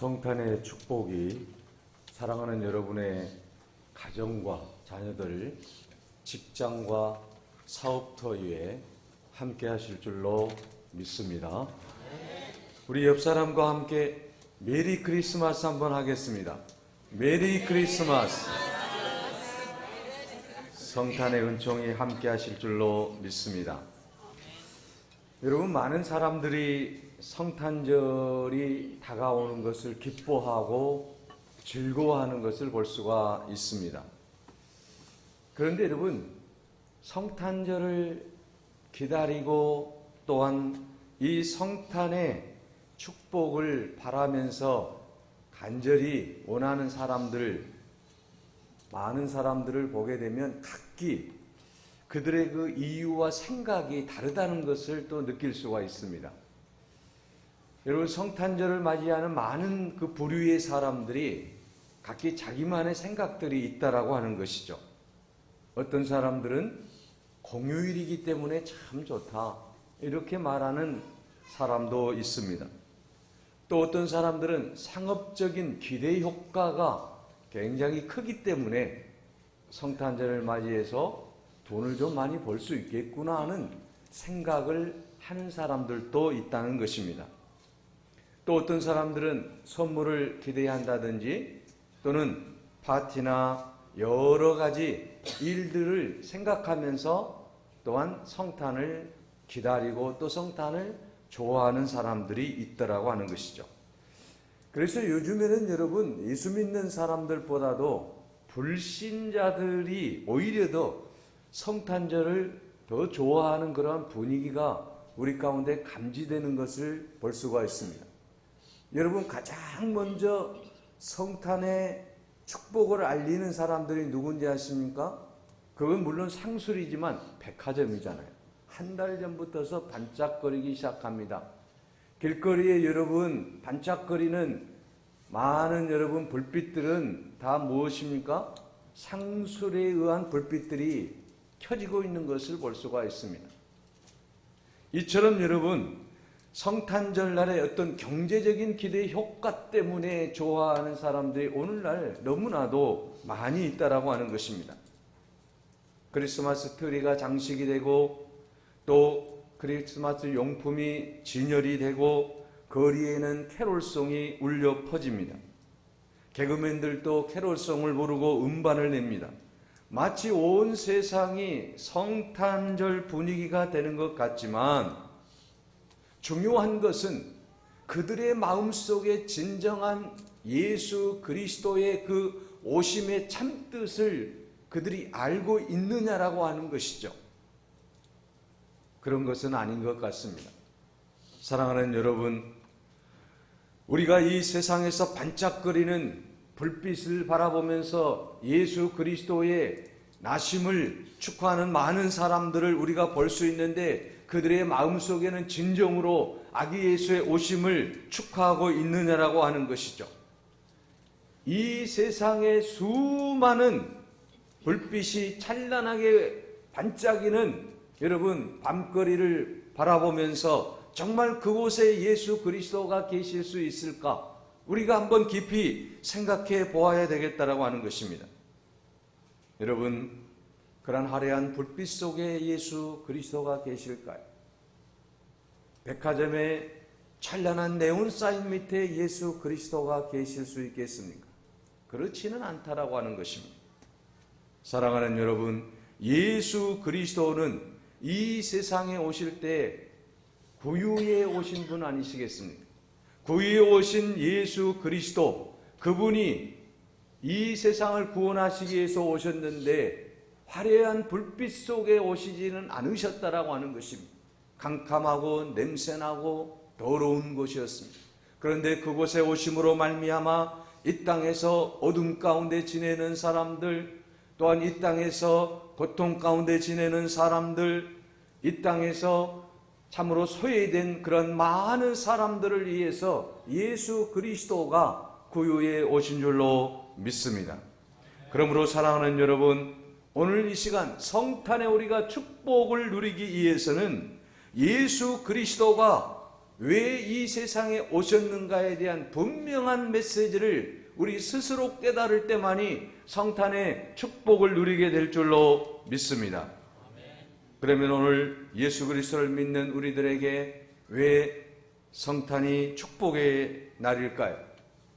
성탄의 축복이 사랑하는 여러분의 가정과 자녀들, 직장과 사업터 위에 함께 하실 줄로 믿습니다. 우리 옆 사람과 함께 메리 크리스마스 한번 하겠습니다. 메리 크리스마스. 성탄의 은총이 함께 하실 줄로 믿습니다. 여러분, 많은 사람들이 성탄절이 다가오는 것을 기뻐하고 즐거워하는 것을 볼 수가 있습니다. 그런데 여러분, 성탄절을 기다리고 또한 이 성탄의 축복을 바라면서 간절히 원하는 사람들, 많은 사람들을 보게 되면 각기 그들의 그 이유와 생각이 다르다는 것을 또 느낄 수가 있습니다. 여러분 성탄절을 맞이하는 많은 그 부류의 사람들이 각기 자기만의 생각들이 있다라고 하는 것이죠. 어떤 사람들은 공휴일이기 때문에 참 좋다 이렇게 말하는 사람도 있습니다. 또 어떤 사람들은 상업적인 기대 효과가 굉장히 크기 때문에 성탄절을 맞이해서 돈을 좀 많이 벌 수 있겠구나 하는 생각을 하는 사람들도 있다는 것입니다. 또 어떤 사람들은 선물을 기대한다든지 또는 파티나 여러 가지 일들을 생각하면서 또한 성탄을 기다리고 또 성탄을 좋아하는 사람들이 있더라고 하는 것이죠. 그래서 요즘에는 여러분 예수 믿는 사람들보다도 불신자들이 오히려 더 성탄절을 더 좋아하는 그러한 분위기가 우리 가운데 감지되는 것을 볼 수가 있습니다. 여러분 가장 먼저 성탄의 축복을 알리는 사람들이 누군지 아십니까? 그건 물론 상술이지만 백화점이잖아요. 한 달 전부터서 반짝거리기 시작합니다. 길거리에 여러분 반짝거리는 많은 여러분 불빛들은 다 무엇입니까? 상술에 의한 불빛들이 켜지고 있는 것을 볼 수가 있습니다. 이처럼 여러분 성탄절 날에 어떤 경제적인 기대 효과 때문에 좋아하는 사람들이 오늘날 너무나도 많이 있다라고 하는 것입니다. 크리스마스 트리가 장식이 되고 또 크리스마스 용품이 진열이 되고 거리에는 캐롤송이 울려 퍼집니다. 개그맨들도 캐롤송을 부르고 음반을 냅니다. 마치 온 세상이 성탄절 분위기가 되는 것 같지만 중요한 것은 그들의 마음 속에 진정한 예수 그리스도의 그 오심의 참뜻을 그들이 알고 있느냐라고 하는 것이죠. 그런 것은 아닌 것 같습니다. 사랑하는 여러분, 우리가 이 세상에서 반짝거리는 불빛을 바라보면서 예수 그리스도의 나심을 축하하는 많은 사람들을 우리가 볼 수 있는데 그들의 마음속에는 진정으로 아기 예수의 오심을 축하하고 있느냐라고 하는 것이죠. 이 세상의 수많은 불빛이 찬란하게 반짝이는 여러분 밤거리를 바라보면서 정말 그곳에 예수 그리스도가 계실 수 있을까? 우리가 한번 깊이 생각해 보아야 되겠다라고 하는 것입니다. 여러분, 그런 화려한 불빛 속에 예수 그리스도가 계실까요? 백화점에 찬란한 네온 사인 밑에 예수 그리스도가 계실 수 있겠습니까? 그렇지는 않다라고 하는 것입니다. 사랑하는 여러분, 예수 그리스도는 이 세상에 오실 때 구유에 오신 분 아니시겠습니까? 구유에 오신 예수 그리스도, 그분이 이 세상을 구원하시기 위해서 오셨는데 화려한 불빛 속에 오시지는 않으셨다라고 하는 것입니다. 캄캄하고 냄새나고 더러운 곳이었습니다. 그런데 그곳에 오심으로 말미암아 이 땅에서 어둠 가운데 지내는 사람들 또한 이 땅에서 고통 가운데 지내는 사람들 이 땅에서 참으로 소외된 그런 많은 사람들을 위해서 예수 그리스도가 구유에 오신 줄로 믿습니다. 그러므로 사랑하는 여러분, 오늘 이 시간 성탄에 우리가 축복을 누리기 위해서는 예수 그리스도가 왜 이 세상에 오셨는가에 대한 분명한 메시지를 우리 스스로 깨달을 때만이 성탄의 축복을 누리게 될 줄로 믿습니다. 그러면 오늘 예수 그리스도를 믿는 우리들에게 왜 성탄이 축복의 날일까요?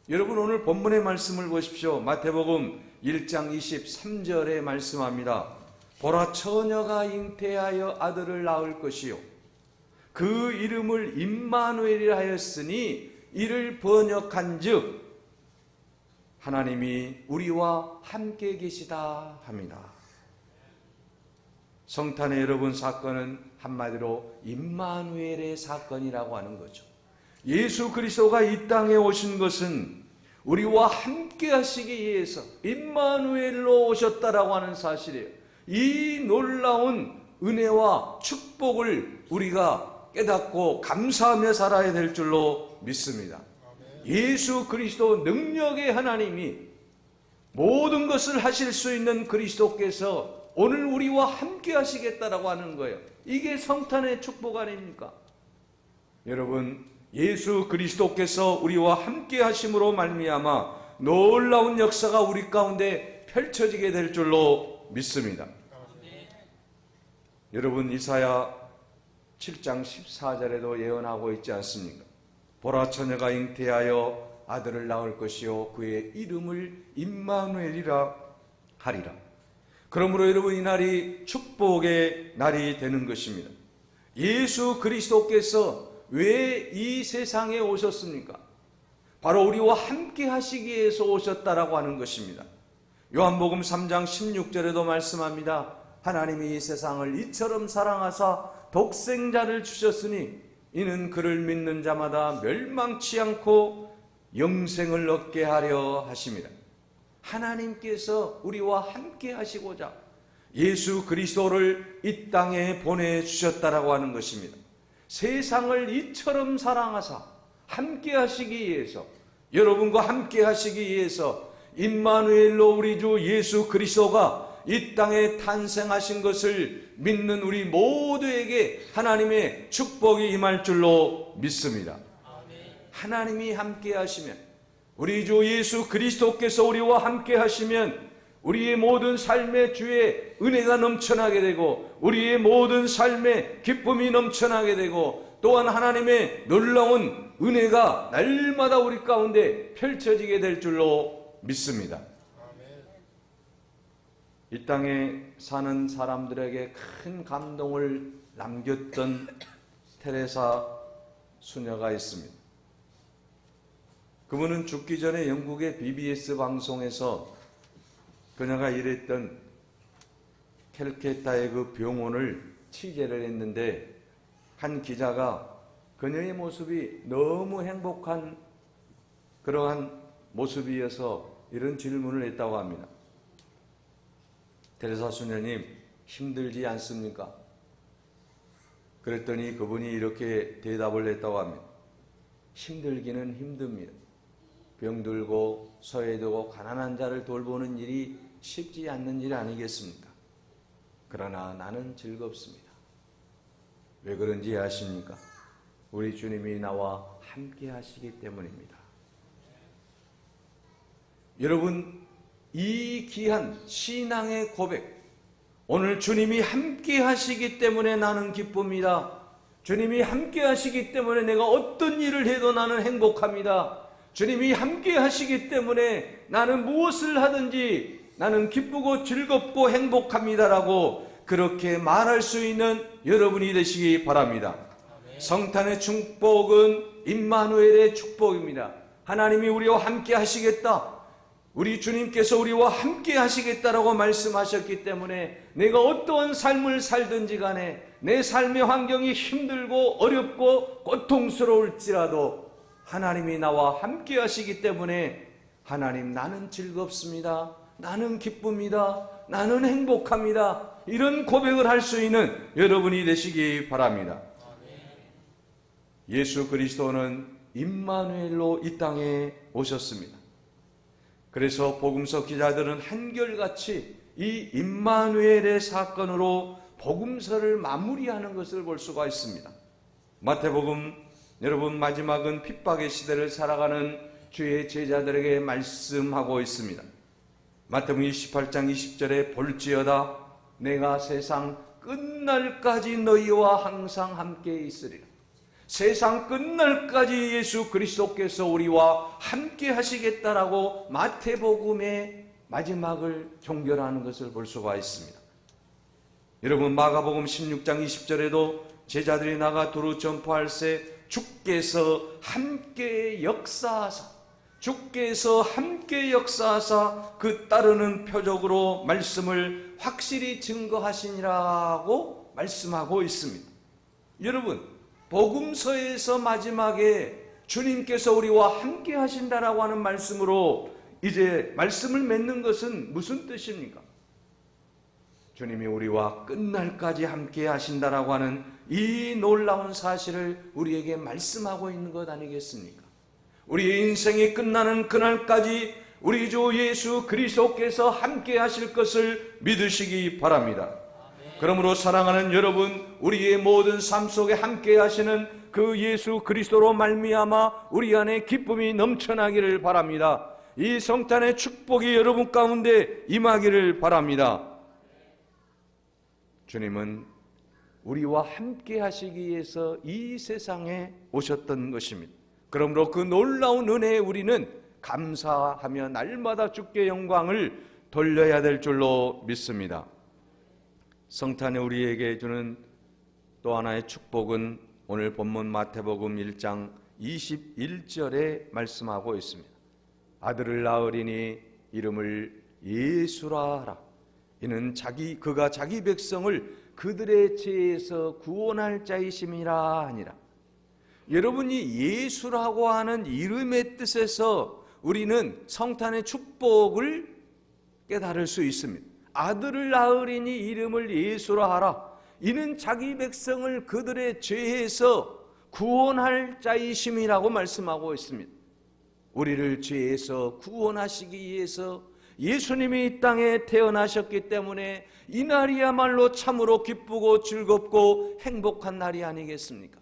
여러분 오늘 본문의 말씀을 보십시오. 마태복음 1장 23절에 말씀합니다. 보라 처녀가 잉태하여 아들을 낳을 것이요 그 이름을 임마누엘이라 하였으니 이를 번역한즉 하나님이 우리와 함께 계시다 합니다. 성탄의 여러분 사건은 한마디로 임마누엘의 사건이라고 하는 거죠. 예수 그리스도가 이 땅에 오신 것은 우리와 함께 하시기 위해서 임마누엘로 오셨다라고 하는 사실이에요. 이 놀라운 은혜와 축복을 우리가 깨닫고 감사하며 살아야 될 줄로 믿습니다. 예수 그리스도 능력의 하나님이 모든 것을 하실 수 있는 그리스도께서 오늘 우리와 함께 하시겠다라고 하는 거예요. 이게 성탄의 축복 아닙니까? 여러분, 예수 그리스도께서 우리와 함께 하심으로 말미암아 놀라운 역사가 우리 가운데 펼쳐지게 될 줄로 믿습니다. 여러분 이사야 7장 14절에도 예언하고 있지 않습니까? 보라 처녀가 잉태하여 아들을 낳을 것이요 그의 이름을 임마누엘이라 하리라. 그러므로 여러분 이 날이 축복의 날이 되는 것입니다. 예수 그리스도께서 왜 이 세상에 오셨습니까? 바로 우리와 함께 하시기 위해서 오셨다라고 하는 것입니다. 요한복음 3장 16절에도 말씀합니다. 하나님이 이 세상을 이처럼 사랑하사 독생자를 주셨으니 이는 그를 믿는 자마다 멸망치 않고 영생을 얻게 하려 하십니다. 하나님께서 우리와 함께 하시고자 예수 그리스도를 이 땅에 보내 주셨다라고 하는 것입니다. 세상을 이처럼 사랑하사 함께 하시기 위해서 여러분과 함께 하시기 위해서 임마누엘로 우리 주 예수 그리스도가 이 땅에 탄생하신 것을 믿는 우리 모두에게 하나님의 축복이 임할 줄로 믿습니다. 하나님이 함께 하시면 우리 주 예수 그리스도께서 우리와 함께 하시면 우리의 모든 삶의 주에 은혜가 넘쳐나게 되고 우리의 모든 삶의 기쁨이 넘쳐나게 되고 또한 하나님의 놀라운 은혜가 날마다 우리 가운데 펼쳐지게 될 줄로 믿습니다. 이 땅에 사는 사람들에게 큰 감동을 남겼던 테레사 수녀가 있습니다. 그분은 죽기 전에 영국의 BBS 방송에서 그녀가 일했던 캘케타의 그 병원을 취재를 했는데 한 기자가 그녀의 모습이 너무 행복한 그러한 모습이어서 이런 질문을 했다고 합니다. 테레사 수녀님 힘들지 않습니까? 그랬더니 그분이 이렇게 대답을 했다고 합니다. 힘들기는 힘듭니다. 병들고 소외되고 가난한 자를 돌보는 일이 쉽지 않는 일 아니겠습니까? 그러나 나는 즐겁습니다. 왜 그런지 아십니까? 우리 주님이 나와 함께 하시기 때문입니다. 여러분, 이 귀한 신앙의 고백, 오늘 주님이 함께 하시기 때문에 나는 기쁩니다. 주님이 함께 하시기 때문에 내가 어떤 일을 해도 나는 행복합니다. 주님이 함께 하시기 때문에 나는 무엇을 하든지 나는 기쁘고 즐겁고 행복합니다라고 그렇게 말할 수 있는 여러분이 되시기 바랍니다. 성탄의 축복은 임마누엘의 축복입니다. 하나님이 우리와 함께 하시겠다. 우리 주님께서 우리와 함께 하시겠다라고 말씀하셨기 때문에 내가 어떠한 삶을 살든지 간에 내 삶의 환경이 힘들고 어렵고 고통스러울지라도 하나님이 나와 함께 하시기 때문에 하나님 나는 즐겁습니다. 나는 기쁩니다. 나는 행복합니다. 이런 고백을 할 수 있는 여러분이 되시기 바랍니다. 예수 그리스도는 임마누엘로 이 땅에 오셨습니다. 그래서 복음서 기자들은 한결같이 이 임마누엘의 사건으로 복음서를 마무리하는 것을 볼 수가 있습니다. 마태복음 여러분 마지막은 핍박의 시대를 살아가는 주의 제자들에게 말씀하고 있습니다. 마태복음 28장 20절에 볼지어다 내가 세상 끝날까지 너희와 항상 함께 있으리라. 세상 끝날까지 예수 그리스도께서 우리와 함께 하시겠다라고 마태복음의 마지막을 종결하는 것을 볼 수가 있습니다. 여러분 마가복음 16장 20절에도 제자들이 나가 두루 전파할세 주께서 함께 역사하사 주께서 함께 역사하사 그 따르는 표적으로 말씀을 확실히 증거하시니라고 말씀하고 있습니다. 여러분 복음서에서 마지막에 주님께서 우리와 함께 하신다라고 하는 말씀으로 이제 말씀을 맺는 것은 무슨 뜻입니까? 주님이 우리와 끝날까지 함께 하신다라고 하는 이 놀라운 사실을 우리에게 말씀하고 있는 것 아니겠습니까? 우리의 인생이 끝나는 그날까지 우리 주 예수 그리스도께서 함께 하실 것을 믿으시기 바랍니다. 그러므로 사랑하는 여러분, 우리의 모든 삶 속에 함께 하시는 그 예수 그리스도로 말미암아 우리 안에 기쁨이 넘쳐나기를 바랍니다. 이 성탄의 축복이 여러분 가운데 임하기를 바랍니다. 주님은 우리와 함께 하시기 위해서 이 세상에 오셨던 것입니다. 그러므로 그 놀라운 은혜에 우리는 감사하며 날마다 주께 영광을 돌려야 될 줄로 믿습니다. 성탄이 우리에게 주는 또 하나의 축복은 오늘 본문 마태복음 1장 21절에 말씀하고 있습니다. 아들을 낳으리니 이름을 예수라 하라. 이는 자기 그가 자기 백성을 그들의 죄에서 구원할 자이심이라 하니라. 여러분이 예수라고 하는 이름의 뜻에서 우리는 성탄의 축복을 깨달을 수 있습니다. 아들을 낳으리니 이름을 예수라 하라. 이는 자기 백성을 그들의 죄에서 구원할 자이심이라고 말씀하고 있습니다. 우리를 죄에서 구원하시기 위해서 예수님이 이 땅에 태어나셨기 때문에 이 날이야말로 참으로 기쁘고 즐겁고 행복한 날이 아니겠습니까?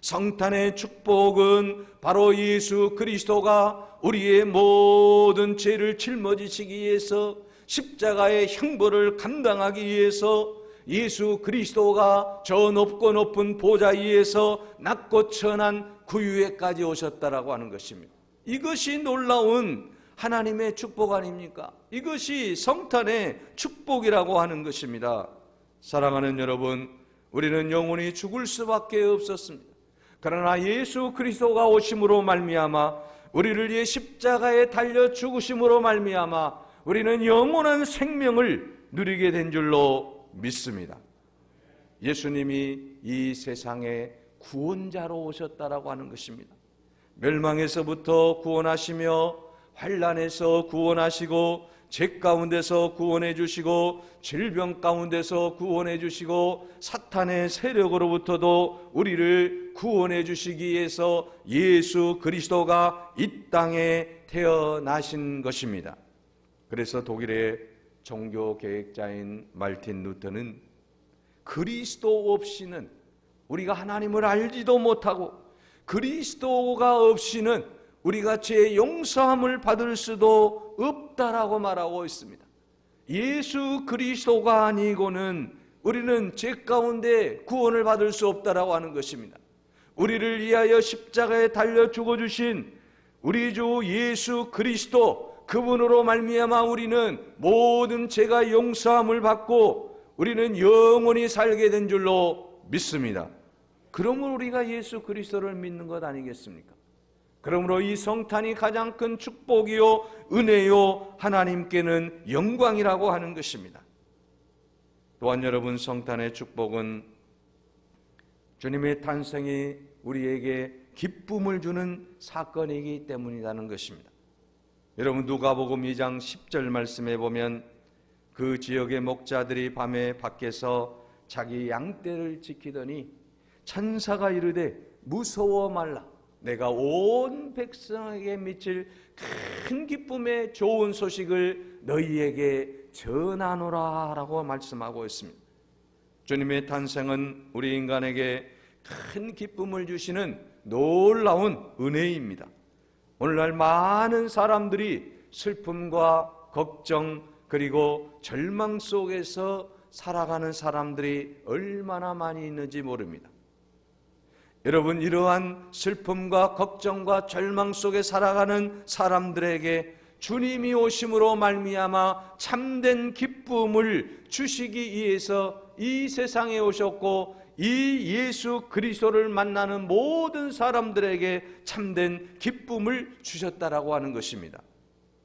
성탄의 축복은 바로 예수 그리스도가 우리의 모든 죄를 짊어지시기 위해서 십자가의 형벌을 감당하기 위해서 예수 그리스도가 저 높고 높은 보좌 위에서 낮고 천한 구유에까지 오셨다라고 하는 것입니다. 이것이 놀라운 하나님의 축복 아닙니까? 이것이 성탄의 축복이라고 하는 것입니다. 사랑하는 여러분, 우리는 영원히 죽을 수밖에 없었습니다. 그러나 예수 그리스도가 오심으로 말미암아 우리를 위해 십자가에 달려 죽으심으로 말미암아 우리는 영원한 생명을 누리게 된 줄로 믿습니다. 예수님이 이 세상에 구원자로 오셨다라고 하는 것입니다. 멸망에서부터 구원하시며 환란에서 구원하시고 죄 가운데서 구원해 주시고 질병 가운데서 구원해 주시고 사탄의 세력으로부터도 우리를 구원해 주시기 위해서 예수 그리스도가 이 땅에 태어나신 것입니다. 그래서 독일의 종교 계획자인 말틴 루터는 그리스도 없이는 우리가 하나님을 알지도 못하고 그리스도가 없이는 우리가 죄 용서함을 받을 수도 없다라고 말하고 있습니다. 예수 그리스도가 아니고는 우리는 죄 가운데 구원을 받을 수 없다라고 하는 것입니다. 우리를 위하여 십자가에 달려 죽어 주신 우리 주 예수 그리스도 그분으로 말미암아 우리는 모든 죄가 용서함을 받고 우리는 영원히 살게 된 줄로 믿습니다. 그러므로 우리가 예수 그리스도를 믿는 것 아니겠습니까? 그러므로 이 성탄이 가장 큰 축복이요 은혜요 하나님께는 영광이라고 하는 것입니다. 또한 여러분 성탄의 축복은 주님의 탄생이 우리에게 기쁨을 주는 사건이기 때문이라는 것입니다. 여러분 누가복음 2장 10절 말씀에 보면 그 지역의 목자들이 밤에 밖에서 자기 양떼를 지키더니 천사가 이르되 무서워 말라 내가 온 백성에게 미칠 큰 기쁨의 좋은 소식을 너희에게 전하노라 라고 말씀하고 있습니다. 주님의 탄생은 우리 인간에게 큰 기쁨을 주시는 놀라운 은혜입니다. 오늘날 많은 사람들이 슬픔과 걱정 그리고 절망 속에서 살아가는 사람들이 얼마나 많이 있는지 모릅니다. 여러분 이러한 슬픔과 걱정과 절망 속에 살아가는 사람들에게 주님이 오심으로 말미암아 참된 기쁨을 주시기 위해서 이 세상에 오셨고 이 예수 그리스도를 만나는 모든 사람들에게 참된 기쁨을 주셨다라고 하는 것입니다.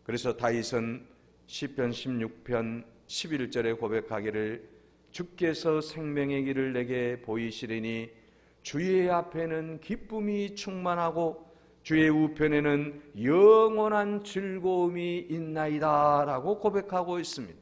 그래서 다윗은 시편 16편 11절에 고백하기를 주께서 생명의 길을 내게 보이시리니 주의 앞에는 기쁨이 충만하고 주의 우편에는 영원한 즐거움이 있나이다 라고 고백하고 있습니다.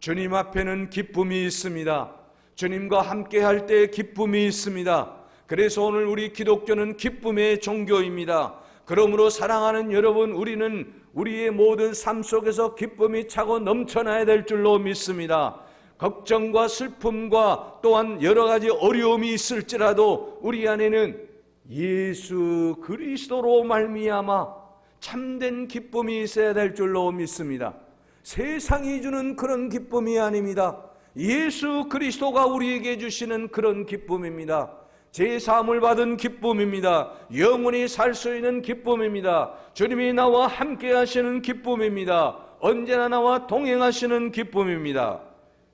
주님 앞에는 기쁨이 있습니다. 주님과 함께 할 때 기쁨이 있습니다. 그래서 오늘 우리 기독교는 기쁨의 종교입니다. 그러므로 사랑하는 여러분, 우리는 우리의 모든 삶 속에서 기쁨이 차고 넘쳐나야 될 줄로 믿습니다. 걱정과 슬픔과 또한 여러 가지 어려움이 있을지라도 우리 안에는 예수 그리스도로 말미암아 참된 기쁨이 있어야 될 줄로 믿습니다. 세상이 주는 그런 기쁨이 아닙니다. 예수 그리스도가 우리에게 주시는 그런 기쁨입니다. 제 사함을 받은 기쁨입니다. 영원히 살 수 있는 기쁨입니다. 주님이 나와 함께 하시는 기쁨입니다. 언제나 나와 동행하시는 기쁨입니다.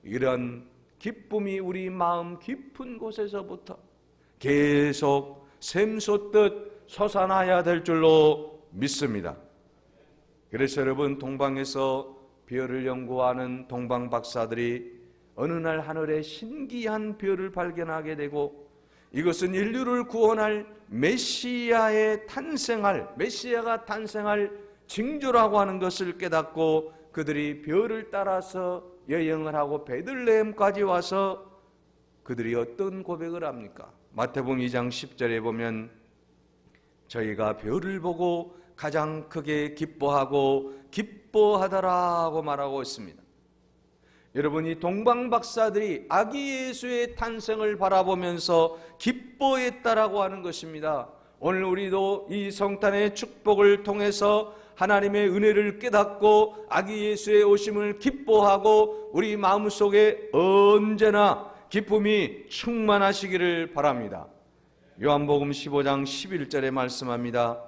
이런 기쁨이 우리 마음 깊은 곳에서부터 계속 샘솟듯 솟아나야 될 줄로 믿습니다. 그래서 여러분 동방에서 별을 연구하는 동방 박사들이 어느 날 하늘에 신기한 별을 발견하게 되고 이것은 인류를 구원할 메시아의 탄생할 메시아가 탄생할 징조라고 하는 것을 깨닫고 그들이 별을 따라서 여행을 하고 베들레헴까지 와서 그들이 어떤 고백을 합니까? 마태복음 2장 10절에 보면 저희가 별을 보고 가장 크게 기뻐하고 기뻐하더라고 말하고 있습니다. 여러분이 동방 박사들이 아기 예수의 탄생을 바라보면서 기뻐했다라고 하는 것입니다. 오늘 우리도 이 성탄의 축복을 통해서 하나님의 은혜를 깨닫고 아기 예수의 오심을 기뻐하고 우리 마음속에 언제나 기쁨이 충만하시기를 바랍니다. 요한복음 15장 11절에 말씀합니다.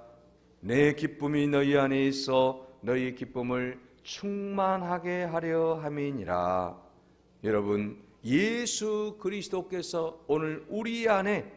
내 기쁨이 너희 안에 있어 너희 기쁨을 충만하게 하려 함이니라. 여러분, 예수 그리스도께서 오늘 우리 안에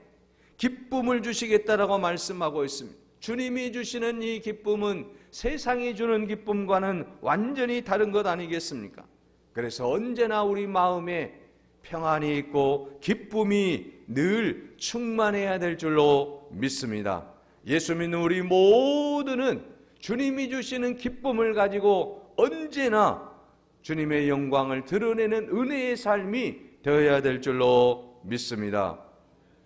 기쁨을 주시겠다라고 말씀하고 있습니다. 주님이 주시는 이 기쁨은 세상이 주는 기쁨과는 완전히 다른 것 아니겠습니까? 그래서 언제나 우리 마음에 평안이 있고 기쁨이 늘 충만해야 될 줄로 믿습니다. 예수 믿는 우리 모두는 주님이 주시는 기쁨을 가지고 언제나 주님의 영광을 드러내는 은혜의 삶이 되어야 될 줄로 믿습니다.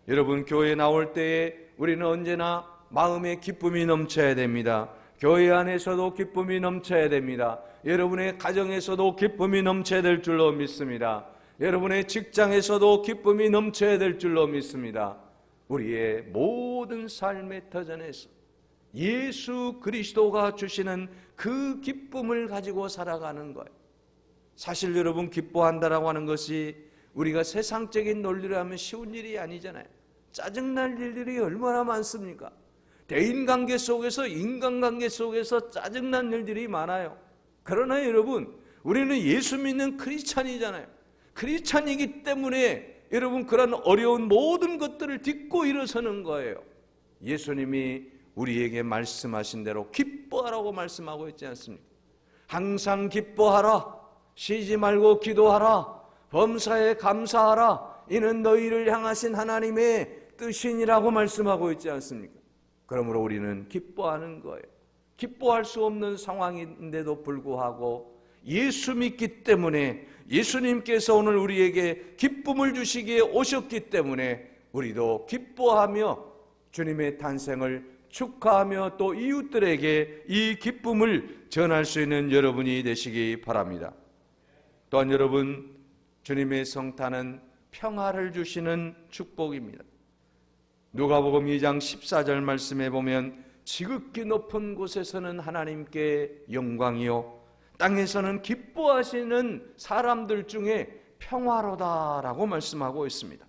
여러분 교회 나올 때에 우리는 언제나 마음에 기쁨이 넘쳐야 됩니다. 교회 안에서도 기쁨이 넘쳐야 됩니다. 여러분의 가정에서도 기쁨이 넘쳐야 될 줄로 믿습니다. 여러분의 직장에서도 기쁨이 넘쳐야 될 줄로 믿습니다. 우리의 모든 삶의 터전에서 예수 그리스도가 주시는 그 기쁨을 가지고 살아가는 거예요. 사실 여러분 기뻐한다라고 하는 것이 우리가 세상적인 논리를 하면 쉬운 일이 아니잖아요. 짜증날 일들이 얼마나 많습니까? 대인관계 속에서 인간관계 속에서 짜증난 일들이 많아요. 그러나 여러분 우리는 예수 믿는 크리스찬이잖아요. 크리스찬이기 때문에 여러분 그런 어려운 모든 것들을 딛고 일어서는 거예요. 예수님이 우리에게 말씀하신 대로 기뻐하라고 말씀하고 있지 않습니까? 항상 기뻐하라. 쉬지 말고 기도하라. 범사에 감사하라. 이는 너희를 향하신 하나님의 뜻이니라고 말씀하고 있지 않습니까? 그러므로 우리는 기뻐하는 거예요. 기뻐할 수 없는 상황인데도 불구하고 예수 믿기 때문에 예수님께서 오늘 우리에게 기쁨을 주시기에 오셨기 때문에 우리도 기뻐하며 주님의 탄생을 축하하며 또 이웃들에게 이 기쁨을 전할 수 있는 여러분이 되시기 바랍니다. 또한 여러분, 주님의 성탄은 평화를 주시는 축복입니다. 누가복음 2장 14절 말씀에 보면 지극히 높은 곳에서는 하나님께 영광이요 땅에서는 기뻐하시는 사람들 중에 평화로다라고 말씀하고 있습니다.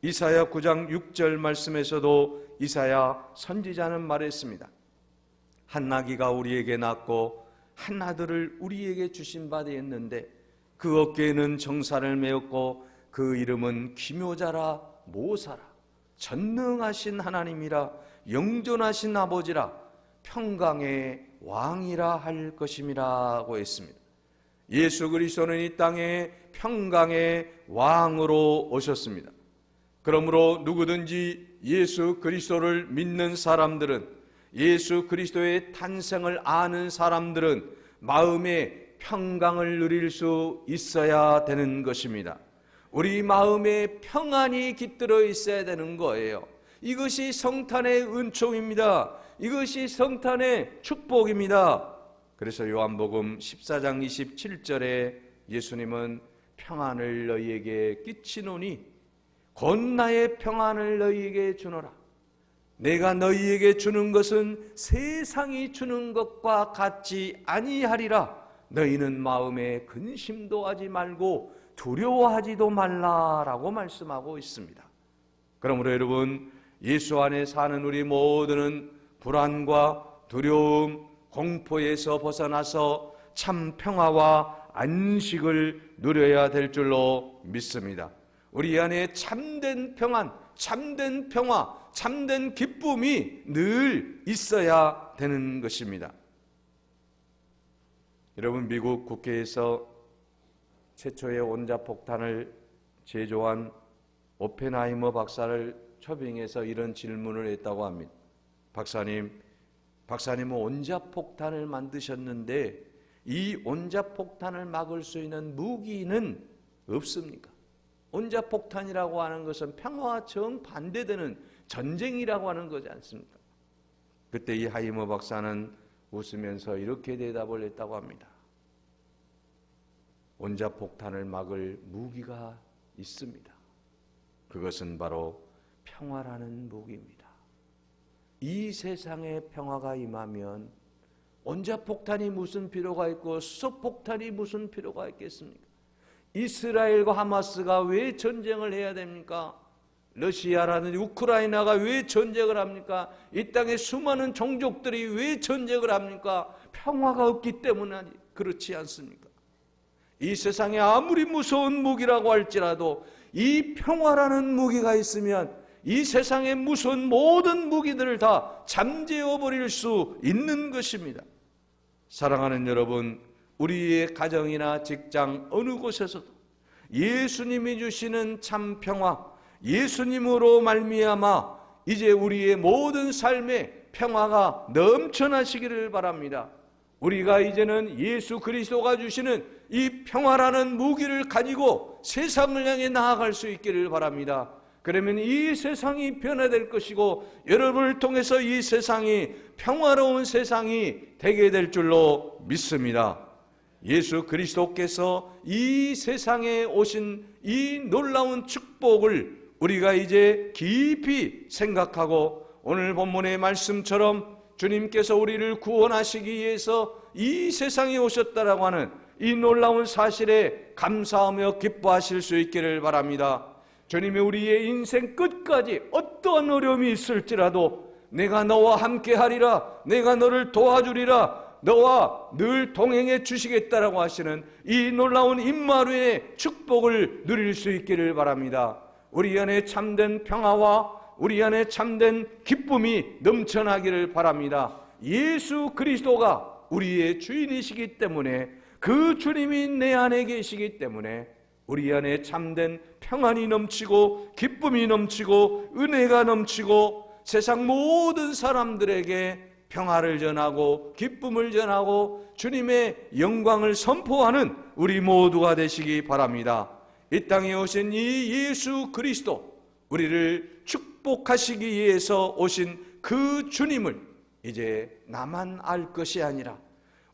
이사야 9장 6절 말씀에서도 이사야 선지자는 말했습니다. 한 나귀가 우리에게 낳고 한 아들을 우리에게 주신 바 되었는데 그 어깨에는 정사를 메었고 그 이름은 기묘자라 모사라 전능하신 하나님이라 영존하신 아버지라 평강의 왕이라 할 것임이라고 했습니다. 예수 그리스도는 이 땅에 평강의 왕으로 오셨습니다. 그러므로 누구든지 예수 그리스도를 믿는 사람들은 예수 그리스도의 탄생을 아는 사람들은 마음에 평강을 누릴 수 있어야 되는 것입니다. 우리 마음에 평안이 깃들어 있어야 되는 거예요. 이것이 성탄의 은총입니다. 이것이 성탄의 축복입니다. 그래서 요한복음 14장 27절에 예수님은 평안을 너희에게 끼치노니 곧 나의 평안을 너희에게 주노라. 내가 너희에게 주는 것은 세상이 주는 것과 같지 아니하리라. 너희는 마음에 근심도 하지 말고 두려워하지도 말라라고 말씀하고 있습니다. 그러므로 여러분 예수 안에 사는 우리 모두는 불안과 두려움, 공포에서 벗어나서 참 평화와 안식을 누려야 될 줄로 믿습니다. 우리 안에 참된 평안, 참된 평화, 참된 기쁨이 늘 있어야 되는 것입니다. 여러분 미국 국회에서 최초의 원자폭탄을 제조한 오펜하이머 박사를 초빙해서 이런 질문을 했다고 합니다. 박사님, 박사님은 원자폭탄을 만드셨는데 이 원자폭탄을 막을 수 있는 무기는 없습니까? 원자폭탄이라고 하는 것은 평화와 정 반대되는 전쟁이라고 하는 거지 않습니까? 그때 이 하이머 박사는 웃으면서 이렇게 대답을 했다고 합니다. 원자 폭탄을 막을 무기가 있습니다. 그것은 바로 평화라는 무기입니다. 이 세상에 평화가 임하면 원자 폭탄이 무슨 필요가 있고 수소 폭탄이 무슨 필요가 있겠습니까? 이스라엘과 하마스가 왜 전쟁을 해야 됩니까? 러시아라든지 우크라이나가 왜 전쟁을 합니까? 이 땅에 수많은 종족들이 왜 전쟁을 합니까? 평화가 없기 때문에 그렇지 않습니까? 이 세상에 아무리 무서운 무기라고 할지라도 이 평화라는 무기가 있으면 이 세상의 무서운 모든 무기들을 다 잠재워 버릴 수 있는 것입니다. 사랑하는 여러분, 우리의 가정이나 직장 어느 곳에서도 예수님이 주시는 참 평화, 예수님으로 말미암아 이제 우리의 모든 삶에 평화가 넘쳐나시기를 바랍니다. 우리가 이제는 예수 그리스도가 주시는 이 평화라는 무기를 가지고 세상을 향해 나아갈 수 있기를 바랍니다. 그러면 이 세상이 변화될 것이고 여러분을 통해서 이 세상이 평화로운 세상이 되게 될 줄로 믿습니다. 예수 그리스도께서 이 세상에 오신 이 놀라운 축복을 우리가 이제 깊이 생각하고 오늘 본문의 말씀처럼 주님께서 우리를 구원하시기 위해서 이 세상에 오셨다라고 하는 이 놀라운 사실에 감사하며 기뻐하실 수 있기를 바랍니다. 주님이 우리의 인생 끝까지 어떠한 어려움이 있을지라도 내가 너와 함께 하리라, 내가 너를 도와주리라, 너와 늘 동행해 주시겠다라고 하시는 이 놀라운 임마루의 축복을 누릴 수 있기를 바랍니다. 우리 안에 참된 평화와 우리 안에 참된 기쁨이 넘쳐나기를 바랍니다. 예수 그리스도가 우리의 주인이시기 때문에 그 주님이 내 안에 계시기 때문에 우리 안에 참된 평안이 넘치고 기쁨이 넘치고 은혜가 넘치고 세상 모든 사람들에게 평화를 전하고 기쁨을 전하고 주님의 영광을 선포하는 우리 모두가 되시기 바랍니다. 이 땅에 오신 이 예수 그리스도 우리를 축복하시기 위해서 오신 그 주님을 이제 나만 알 것이 아니라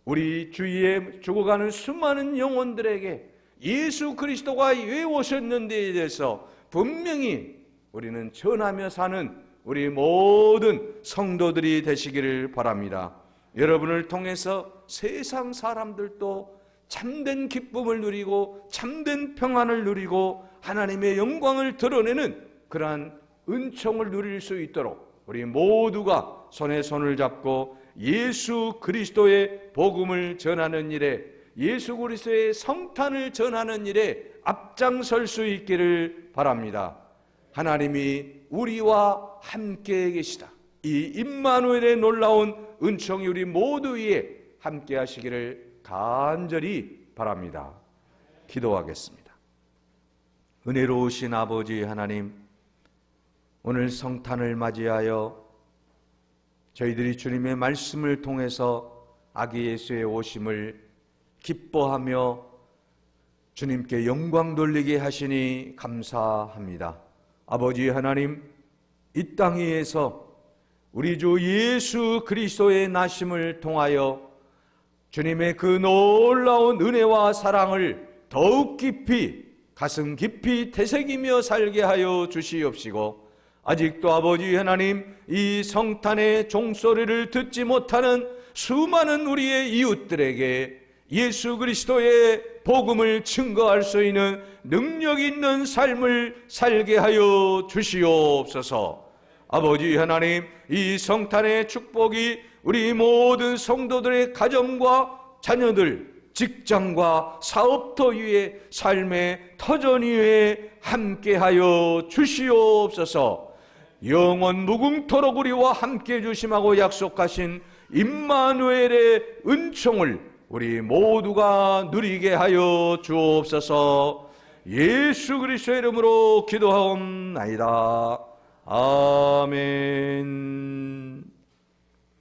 우리 주위에 죽어가는 수많은 영혼들에게 예수 그리스도가 왜 오셨는데에 대해서 분명히 우리는 전하며 사는 우리 모든 성도들이 되시기를 바랍니다. 여러분을 통해서 세상 사람들도 참된 기쁨을 누리고 참된 평안을 누리고 하나님의 영광을 드러내는 그러한 은총을 누릴 수 있도록 우리 모두가 손에 손을 잡고 예수 그리스도의 복음을 전하는 일에 예수 그리스도의 성탄을 전하는 일에 앞장설 수 있기를 바랍니다. 하나님이 우리와 함께 계시다. 이 임마누엘의 놀라운 은총이 우리 모두 위에 함께 하시기를 간절히 바랍니다. 기도하겠습니다. 은혜로우신 아버지 하나님, 오늘 성탄을 맞이하여 저희들이 주님의 말씀을 통해서 아기 예수의 오심을 기뻐하며 주님께 영광 돌리게 하시니 감사합니다. 아버지 하나님, 이 땅 위에서 우리 주 예수 그리스도의 나심을 통하여 주님의 그 놀라운 은혜와 사랑을 더욱 깊이 가슴 깊이 되새기며 살게 하여 주시옵시고 아직도 아버지 하나님 이 성탄의 종소리를 듣지 못하는 수많은 우리의 이웃들에게 예수 그리스도의 복음을 증거할 수 있는 능력 있는 삶을 살게 하여 주시옵소서. 아버지 하나님, 이 성탄의 축복이 우리 모든 성도들의 가정과 자녀들, 직장과 사업터 위에 삶의 터전 위에 함께하여 주시옵소서. 영원 무궁토록 우리와 함께 주심하고 약속하신 임마누엘의 은총을 우리 모두가 누리게 하여 주옵소서. 예수 그리스도의 이름으로 기도하옵나이다. 아멘.